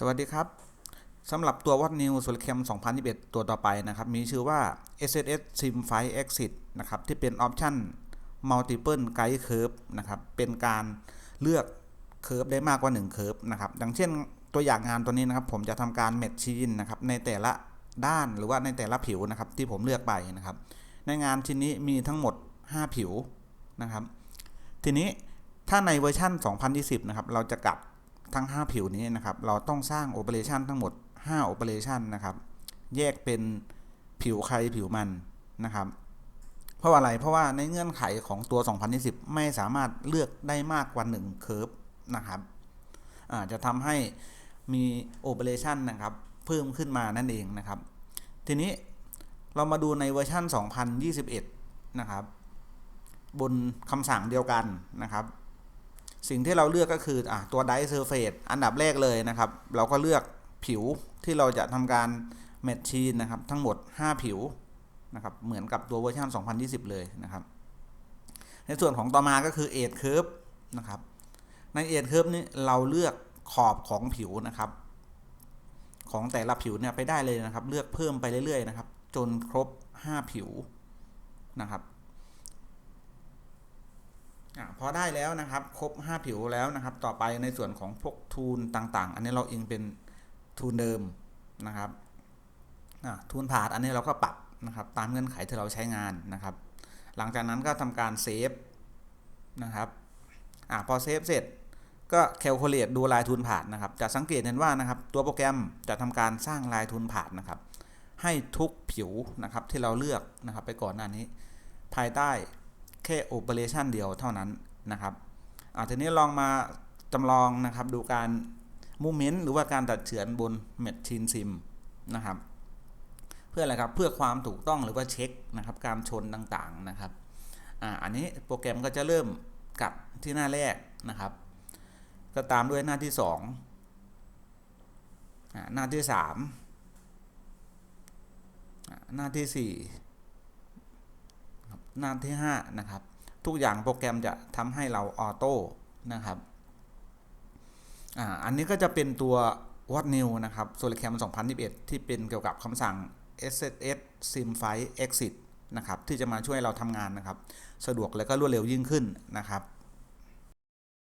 สวัสดีครับสำหรับตัว What New s o l c a m 2021 ตัวต่อไปนะครับ มีชื่อว่า SSS Sim File Exit นะครับ ที่เป็นออปชัน Multiple Guide Curve นะครับ เป็นการเลือกเคอร์ฟได้มากกว่า 1 เคอร์ฟนะครับดังเช่นตัวอย่างงานตัวนี้นะครับ ผมจะทำการแมทชีนนะครับ ในแต่ละด้านหรือว่าในแต่ละผิวนะครับ ที่ผมเลือกไปนะครับ ในงานชิ้นนี้มีทั้งหมด 5 ผิวนะครับ ทีนี้ถ้าในเวอร์ชัน2020 นะครับ เราจะกลับ ทั้ง 5 ผิวนี้นะครับ เราต้องสร้างโอเปอเรชันทั้งหมด5โอเปอเรชันนะครับ แยกเป็นผิวใครผิวมันนะครับ เพราะว่าอะไร เพราะว่าในเงื่อนไขของตัว 2020 ไม่สามารถเลือกได้มากกว่า1เคอร์ฟนะครับอาจจะทำให้มีโอเปอเรชันนะครับ เพิ่มขึ้นมานั่นเองนะครับ ทีนี้เรามาดูในเวอร์ชัน2021 นะครับ บนคำสั่งเดียวกันนะครับ สิ่งที่เราเลือกก็คืออะตัว Die Surface อันดับแรกเลยนะครับ เราก็เลือกผิวที่เราจะทำการแมทชีนนะครับ ทั้งหมด 5 ผิวนะครับ เหมือนกับตัวเวอร์ชัน2020 เลยนะครับ ในส่วนของต่อมาก็คือ Edge Curve นะครับ ใน Edge Curve นี้เราเลือกขอบของผิวนะครับ ของแต่ละผิวเนี่ยไปได้เลยนะครับ เลือกเพิ่มไปเรื่อยๆนะครับ จนครบ 5 ผิวนะครับ อพอได้แล้วนะครับ ครบ 5 ผิวแล้วนะครับ ต่อไปในส่วนของพวกทูนต่างๆ อันนี้เราอิงเป็นทูนเดิมนะครับทูนผาดอันนี้เราก็ปรับนะครับตามเงื่อนไขที่เราใช้งานนะครับ หลังจากนั้นก็ทำการเซฟนะครับอพอเซฟเสร็จก็แคลคูลเลตดูลายทูนผาดนะครับ จะสังเกตเห็นว่านะครับ ตัวโปรแกรมจะทำการสร้างลายทูนผาดนะครับ ให้ทุกผิวนะครับที่เราเลือกนะครับ ไปก่อนหน้านี้ ภายใต้ แค่โอเปอเรชันเดียวเท่านั้นนะครับอาทีนี้ลองมาจำลองนะครับดูการมูเมนต์หรือว่าการตัดเฉือนบน Machine Sim นะครับ เพื่ออะไรครับเพื่อความถูกต้องหรือว่าเช็คนะครับการชนต่างๆนะครับอ่าอันนี้โปรแกรมก็จะเริ่มกับที่หน้าแรกนะครับ ก็ตามด้วยหน้าที่2อ่าหน้าที่3หน้าที่ 4 หน้าที่ 5 นะครับ ทุกอย่างโปรแกรมจะทำให้เราออโต้นะครับอ่าอันนี้ก็จะเป็นตัว What New นะครับ s o l c a m 2021 ที่เป็นเกี่ยวกับคำสั่ง SSS Sim File Exit นะครับ ที่จะมาช่วยเราทำงานนะครับ สะดวกและก็รวดเร็วยิ่งขึ้นนะครับ